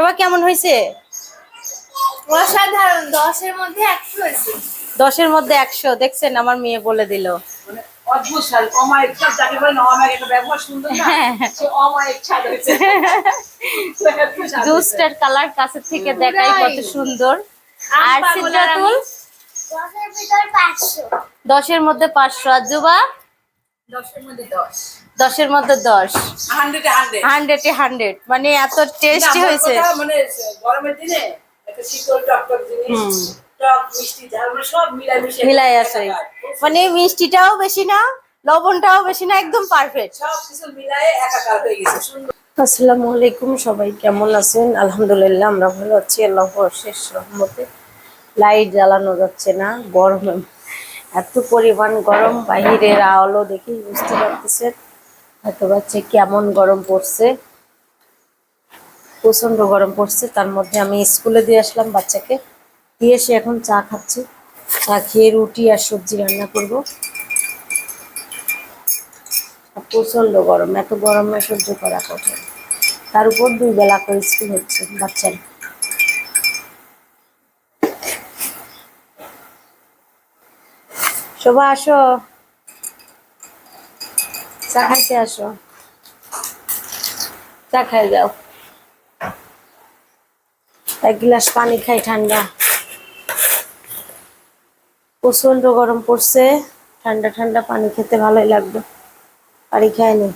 সবাই কেমন হয়েছে? অসাধারণ দশের মধ্যে একশো হয়েছে। দশের মধ্যে একশো দেখছেন আমার মেয়ে বলে দিল। মানে হ্যাঁ। জুসটার কালার কাছে থেকে দেখাই কত সুন্দর। আর দশের মধ্যে পাঁচশো। আর জুবা দশের মধ্যে দশ। হান্ড্রেডে হান্ড্রেড। হান্ড্রেডে মানে এত টেস্টি হয়েছে। মানে গরমের দিনে একটা শীতল টক টক জিনিস টক মিষ্টি ঝাল মানে মিলাই আছে মানে মিষ্টিটাও বেশি না লবণটাও বেশি না একদম পারফেক্ট সব কিছু মিলাই একাকার হয়ে গেছে সুন্দর। আসসালামু আলাইকুম সবাই কেমন আছেন? আলহামদুলিল্লাহ আমরা ভালো আছি। আল্লাহ শেষ রহমতে। লাইট জ্বালানো যাচ্ছে না গরমে এত পরিমাণ গরম, বাহিরের আলো দেখি বুঝতে পারতেছেন হয়তো বাচ্চা কেমন গরম পড়ছে। প্রচণ্ড গরম পড়ছে, তার মধ্যে আমি স্কুলে দিয়ে আসলাম বাচ্চাকে। দিয়ে এসে এখন চা খাচ্ছি। চা খেয়ে রুটি আর সবজি রান্না করব। প্রচণ্ড গরম, এত গরমে সহ্য করা কঠিন। তার উপর দুই বেলা করে স্কুল হচ্ছে বাচ্চার। শোভা, আসো। চা খাইতে আসো। চা খাই যাও। এক গ্লাস পানি খাই ঠান্ডা। প্রচণ্ড গরম পড়ছে। ঠান্ডা ঠান্ডা পানি খেতে ভালোই লাগবে। পানি খায়নি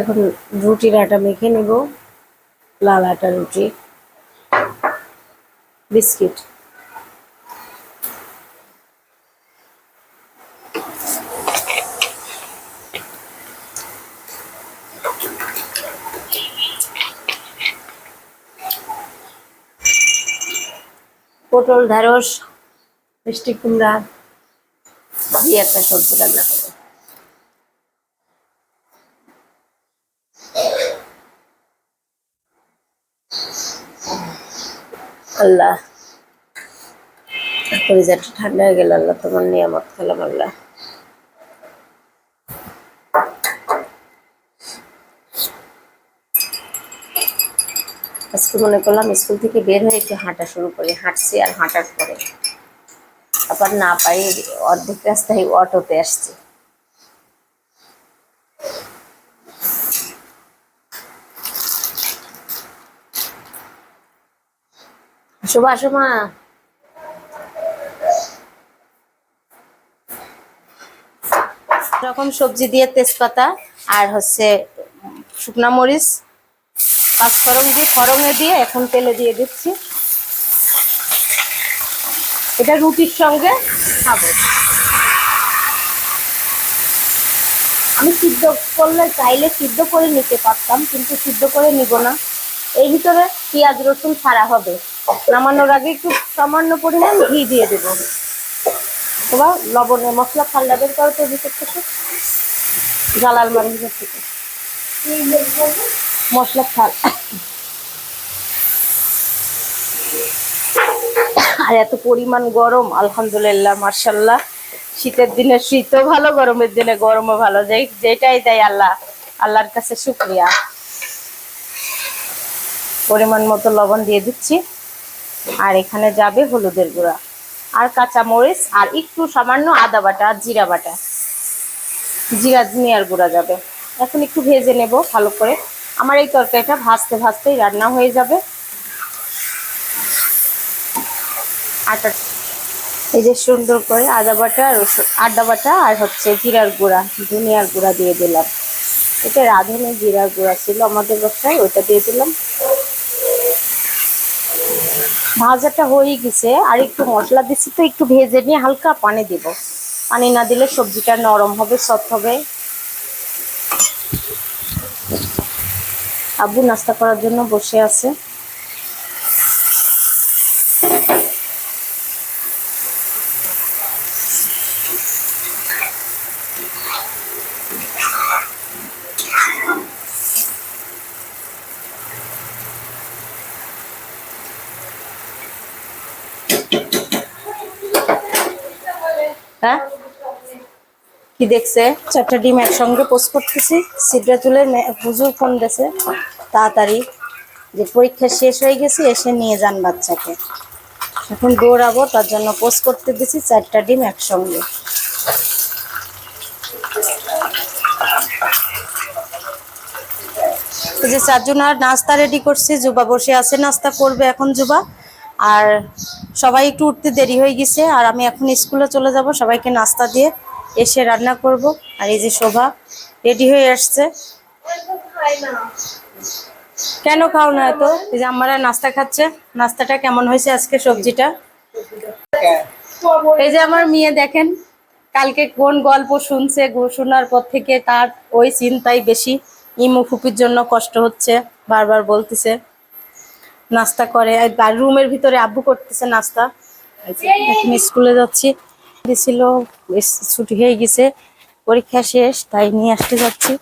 এখন রুটির আটা মেখে নেব, লাল আটা রুটি, বিস্কিট। পটল, ঢেঁড়স, মিষ্টি কুমড়া, দিয়ে একটা সবজি রান্না করব আল্লাহ। পরিজাটা ঠান্ডা হয়ে গেল, আল্লাহ তোমার নিয়ামত খেলাম আল্লাহ। আজকে মনে করলাম স্কুল থেকে বের হয়ে একটু হাঁটা শুরু করি, হাঁটছি আর হাঁটার পরে। আবার না পাই অর্ধেক রাস্তায় অটোতে আসছি। আসো আসো মা। রকম সবজি দিয়ে তেজপাতা আর হচ্ছে শুকনা মরিচ, পাঁচফোড়ন দিয়ে ফড়ঙে দিয়ে এখন তেলে দিয়ে দিচ্ছি। এটা রুটির সঙ্গে খাব। আমি সিদ্ধ করলে চাইলে সিদ্ধ করে নিতে পারতাম, কিন্তু সিদ্ধ করে নিব না। এর ভিতরে পেঁয়াজ, রসুন ছাড়া হবে। নামানোর আগে একটু সামান্য পরিমাণ ঘি দিয়ে দেব। এবার লবণে মশলা, ঠান্ডা বের করো তো ভিতর থেকে জ্বালাল মার ভিতর থেকে মশলা খাল আর এত পরিমাণ গরম, আলহামদুলিল্লাহ মার্শাল্লাহ শীতের দিনে শীতও ভালো, গরমের দিনে গরমও ভালো। যাই যেটাই দেয় আল্লাহ, আল্লাহর কাছে শুক্রিয়া। পরিমাণ মতো লবণ দিয়ে দিচ্ছি। আর এখানে যাবে হলুদের গুঁড়া। আর কাঁচা মরিচ আর একটু সামান্য আদা বাটা আর জিরা বাটা। জিরা জিনিয়ার গুঁড়া যাবে। এখন একটু ভেজে নেব ভালো করে। আমার এই তরকারিটা ভাজতে ভাজতেই রান্না হয়ে যাবে। আটা এই যে সুন্দর করে আদা বাটা, রসুন আদা বাটা আর হচ্ছে জিরার গুঁড়া, ধনিয়ার গুঁড়া দিয়ে দিলাম। এটা রাঁধুনি জিরার গুঁড়া ছিল আমাদের বাসায়, ওইটা দিয়ে দিলাম। ভাজাটা হয়ে গেছে, আর একটু মশলা দিচ্ছি তো একটু ভেজে নিয়ে হালকা পানি দেব। পানি না দিলে সবজিটা নরম হবে সফট হবে। আব্বু নাস্তা করার জন্য বসে আছে। কি দেখছে? চারটা ডিম একসঙ্গে পোস্ট করতেছি। সিটটা তুলে নে- হুজুর ফোন দিয়েছে তাড়াতাড়ি যে পরীক্ষা শেষ হয়ে গেছে, এসে নিয়ে যান বাচ্চাকে। এখন দৌড়াবো, তার জন্য পোস্ট করতে দিছি, চারটা ডিম একসঙ্গে। যে চারজন আর নাস্তা রেডি করছি, জুবা বসে আছে, নাস্তা করবে এখন জুবা। আর সবাই একটু উঠতে দেরি হয়ে গেছে, আর আমি এখন স্কুলে চলে যাব, সবাইকে নাস্তা দিয়ে এসে রান্না করব। আর এই যে শোভা রেডি হয়ে আসছে। কেন খাও না এত? এই যে আমরা নাস্তা খাচ্ছে। নাস্তাটা কেমন হয়েছে আজকে সবজিটা? এই যে আমার মেয়ে দেখেন, কালকে কোন গল্প শুনছে শোনার পর থেকে তার ওই চিন্তাই বেশি। ইমু ফুপির জন্য কষ্ট হচ্ছে, বারবার বলতেছে, নাস্তা করে। আর রুমের ভিতরে আব্বু করতেছে নাস্তা। স্কুলে যাচ্ছি। দিছিল ছুটি হয়ে গেছে পরীক্ষা শেষ তাই নিয়ে আসতে যাচ্ছি।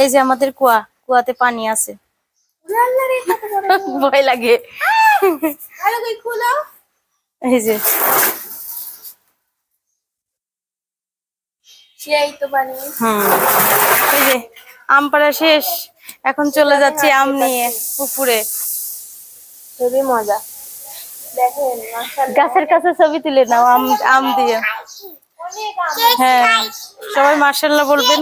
এই যে- আমাদের কুয়া কুয়াতে পানি আছে। ভয় লাগে। এই যে। সেই তো পানি। হুম। এই যে আম পাড়া শেষ। এখন চলে যাচ্ছি আম নিয়ে পুকুরে। খুবই মজা। গাছের কাছে ছবি তুলে নাও আম আম দিয়ে। হ্যাঁ সবাই মার্শাল্লাহ বলবেন।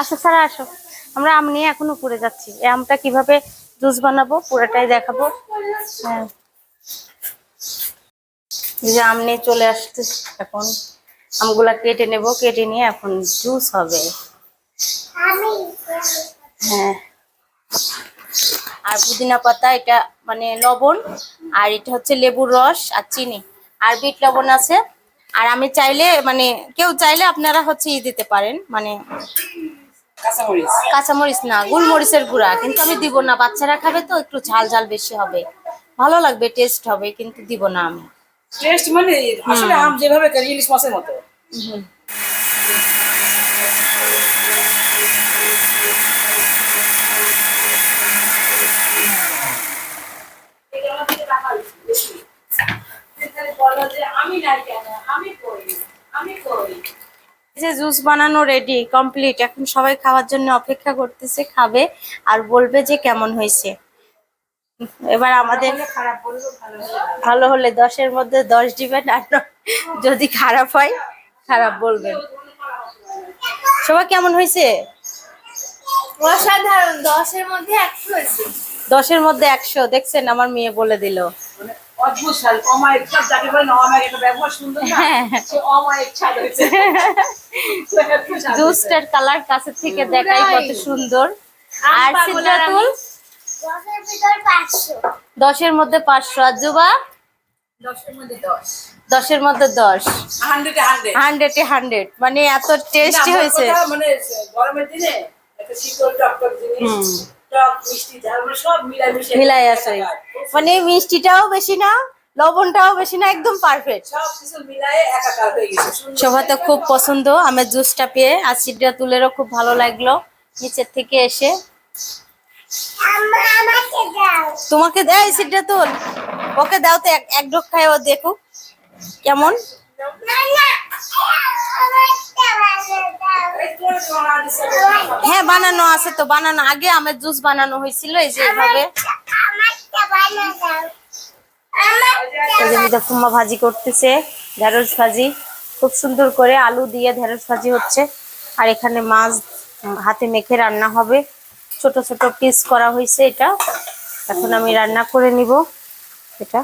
আসো সারা আসো। আমরা আম নিয়ে এখন উপরে যাচ্ছি। এই আমটা কীভাবে জুস বানাবো, পুরোটাই দেখাবো। হ্যাঁ। যে আম নিয়ে চলে আসছে এখন। আমগুলা কেটে নেব, কেটে নিয়ে এখন জুস হবে। হ্যাঁ। আর পুদিনা পাতা, এটা মানে লবণ, আর এটা হচ্ছে লেবুর রস আর চিনি। আর বিট লবণ আছে। আর আমি চাইলে মানে কেউ চাইলে আপনারা হচ্ছে ই দিতে পারেন মানে কাঁচামরিচ? না গোলমরিচের গুঁড়া কিন্তু আমি দিব না। বাচ্চারা খাবে তো একটু ঝাল ঝাল বেশি হবে। ভালো লাগবে টেস্ট হবে কিন্তু দিব না আমি। টেস্ট মানে আসলে আম যেভাবে করে ইলিশ মাছের মতো। আমি নাই কেন? আমি করি আমি করি যে জুস বানানো রেডি কমপ্লিট এখন সবাই খাওয়ার জন্য অপেক্ষা করতেছে খাবে আর বলবে যে কেমন হয়েছে। এবার আমাদের ভালো হলে দশের মধ্যে দশ দিবেন আর যদি খারাপ হয় খারাপ বলবেন। সবাই কেমন হয়েছে? অসাধারণ দশের মধ্যে একশো দশের মধ্যে একশো দেখছেন আমার মেয়ে বলে দিল। অদ্ভুত স্বাদ। অমায়িক স্বাদ যাকে বলে অমায়িক একটা ব্যবহার সুন্দর না? হ্যাঁ। সে অমায়িক হয়েছে। জুসটার কালার কাছে থেকে দেখাই কত সুন্দর। আর সিদ্ধাতুল? দশের মধ্যে পাঁচশো। আর জুবা দশের মধ্যে দশ। হান্ড্রেডে হান্ড্রেড। হান্ড্রেড মানে এত টেস্টি হয়েছে। মানে গরমের দিনে একটা শীতল টক টক জিনিস মানে মিলাই আছে মানে মিষ্টিটাও বেশি না লবণটাও বেশি না একদম পারফেক্ট সব কিছু মিলায়ে একাকার গেছে। সুন্দর শোভা তো খুব পছন্দ আমের জুসটা পেয়ে সিডরা তুলেরও খুব ভালো লাগল নিচের থেকে এসে। তোমাকে দেয় সিডরা তুল। ওকে দাও তো এক ঢোক খায় ও দেখুক কেমন। না হ্যাঁ বানানো আছে তো বানানো আগে আমের জুস বানানো হয়েছিল এই যে এভাবে। আমাকে ভালো দাও আমাকে এই যে মিতা ফুম্মা ভাজি করতেছে ঢেঁড়স ভাজি। খুব সুন্দর করে আলু দিয়ে ঢেঁড়স ভাজি হচ্ছে। আর এখানে মাছ হাতে মেখে রান্না হবে। ছোট ছোট পিস করা হয়েছে এটা। এখন আমি রান্না করে নিব এটা।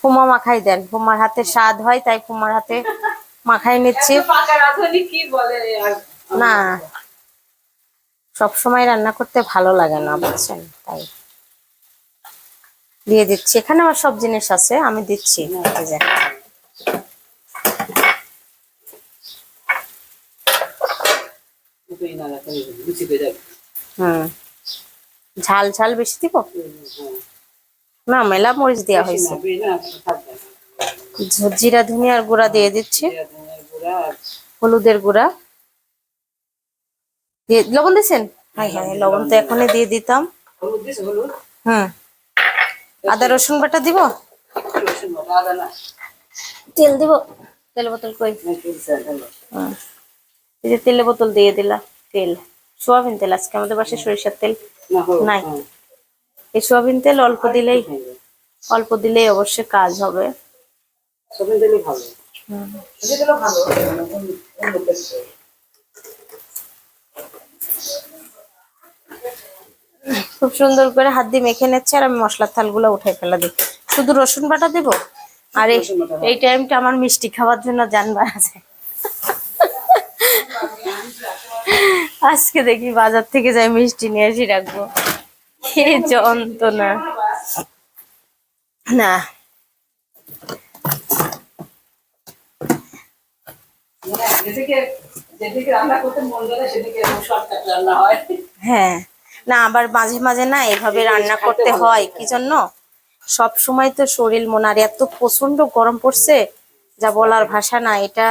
ফুমা মাখাই দেন। ফুমার হাতে স্বাদ হয় তাই ফুমার হাতে মাখাই নিচ্ছি। না সব সময় রান্না করতে ভালো লাগে না বলছেন তাই। দিয়ে দিচ্ছি। এখানে আমার সব জিনিস আছে আমি দিচ্ছি। হুম। ঝাল ঝাল বেশি দিব? না মেলা মরিচ দেওয়া হয়েছে। জিরা ধনিয়ার গুঁড়া দিয়ে দিচ্ছি। হলুদের গুঁড়া। দিয়ে লবণ দিয়েছেন? হ্যাঁ হ্যাঁ লবণ তো এখনই দিয়ে দিতাম। হুম। আদা রসুন বাটা দিব? রসুন বাটা আদা না তেল দিব। তেল বোতল কই। এই যে তেলের বোতল দিয়ে দিলা তেল। সোয়াবিন তেল আজকে আমাদের বাসায় সরিষার তেল নাই। হ্যাঁ। এই সোয়াবিন তেল অল্প দিলেই অল্প দিলেই অবশ্যই কাজ হবে। সবই দিলে ভালো। ভালো। খুব সুন্দর করে হাত দিয়ে মেখে নিচ্ছে আর আমি মশলার থালগুলো উঠে ফেলা দিই শুধু রসুন বাটা দেব? আর এই এই টাইমটা আমার মিষ্টি খাওয়ার জন্য জানবার আছে আজকে দেখি বাজার থেকে যাই মিষ্টি নিয়ে এসে রাখব। যন্ত্রণা। না। হ্যাঁ। না আবার মাঝে মাঝে না এভাবে রান্না করতে হয় কি জন্য? সব সময় তো শরীর মন আর এত প্রচণ্ড গরম পড়ছে যা বলার ভাষা না এটা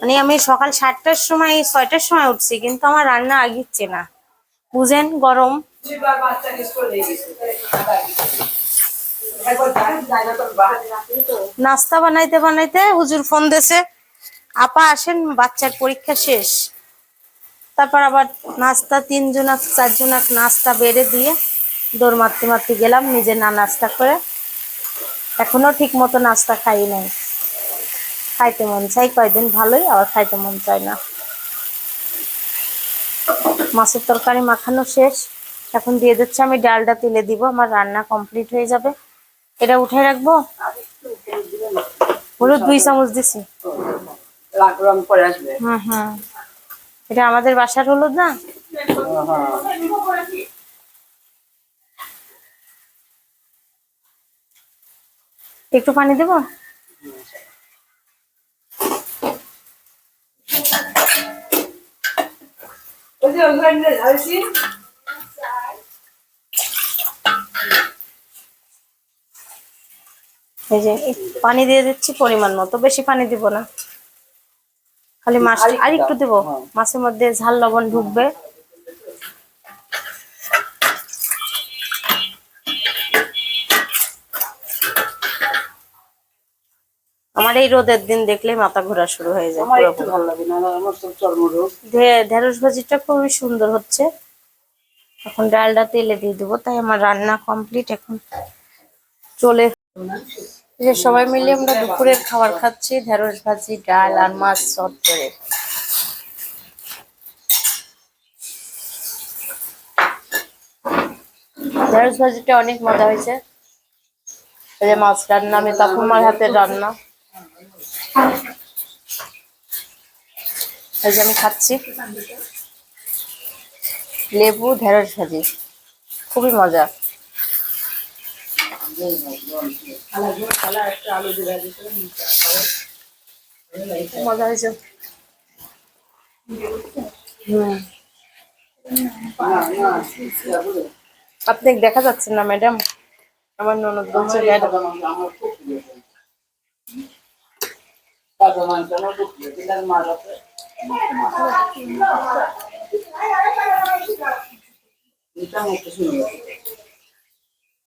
মানে আমি সকাল সাতটার সময় ছয়টার সময় উঠছি কিন্তু আমার রান্না আগিচ্ছে না। বুঝেন গরম। নাস্তা বানাইতে বানাইতে হুজুর ফোন দিছে আপা আসেন বাচ্চার পরীক্ষা শেষ। তারপর আবার নাস্তা তিনজন চারজন নাস্তা বেড়ে দিয়ে দৌড় মারতে মারতে গেলাম নিজে না নাস্তা করে। এখনও ঠিক মতো নাস্তা খাই নাই। খাইতে মন চাই কয়দিন ভালোই আবার খাইতে মন চায় না। মাছের তরকারি মাখানো শেষ। এখন দিয়ে দিচ্ছে আমি ডালটা তুলে দিব আমার রান্না কমপ্লিট হয়ে যাবে। এটা উঠে রাখব? হলুদ দুই চামচ দিছি। হুম হুম। এটা আমাদের বাসার হলুদ না? একটু পানি দেবো? পানি দিয়ে দিচ্ছি পরিমাণ মতো, বেশি পানি দিব না। খালি মাছ আর একটু দেবো। হ্যাঁ। মাছের মধ্যে ঝাল লবণ ঢুকবে। আমার এই রোদের দিন দেখলেই মাথা ঘোরা শুরু হয়ে যায় ঢেঁড়স ভাজিটা খুবই সুন্দর হচ্ছে। এখন ডালটা তেলে দিয়ে দেবো তাই আমার রান্না কমপ্লিট এখন চলে যে সবাই মিলে আমরা দুপুরের খাবার খাচ্ছি, ঢেঁড়স ভাজি, ডাল আর মাছ সব করে। ঢেঁড়স ভাজিটা অনেক মজা হয়েছে। যে মাছ রান্না, আমি তাপুমার হাতের রান্না। এই যে আমি খাচ্ছি। লেবু, ঢেঁড়স ভাজি। খুবই মজা। মজা হয়েছে হুম আপনি দেখা যাচ্ছেন না ম্যাডাম আমার ননদ বলছে ম্যাডাম